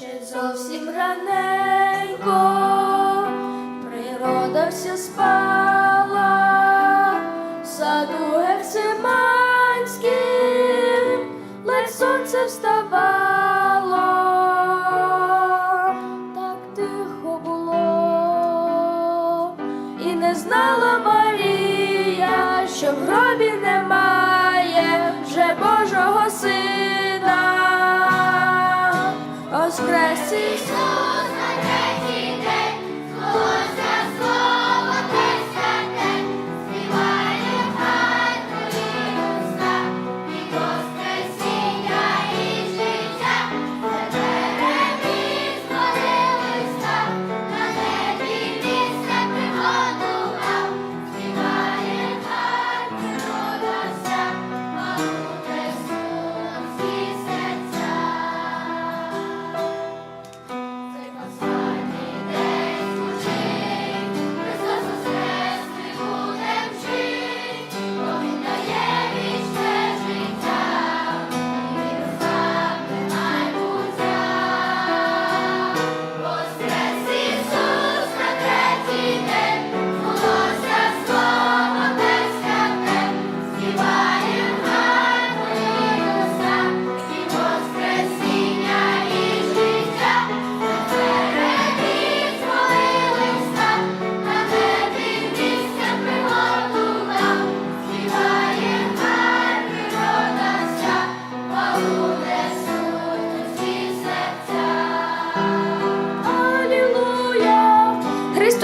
Ще зовсім раненько. Природа вся спала, в саду герцеманським, ледь сонце вставало, так тихо було, і не знала Марія, що в гробі немає. cresce. cresces.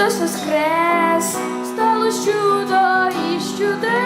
Христос воскрес, стало чудо і чудо.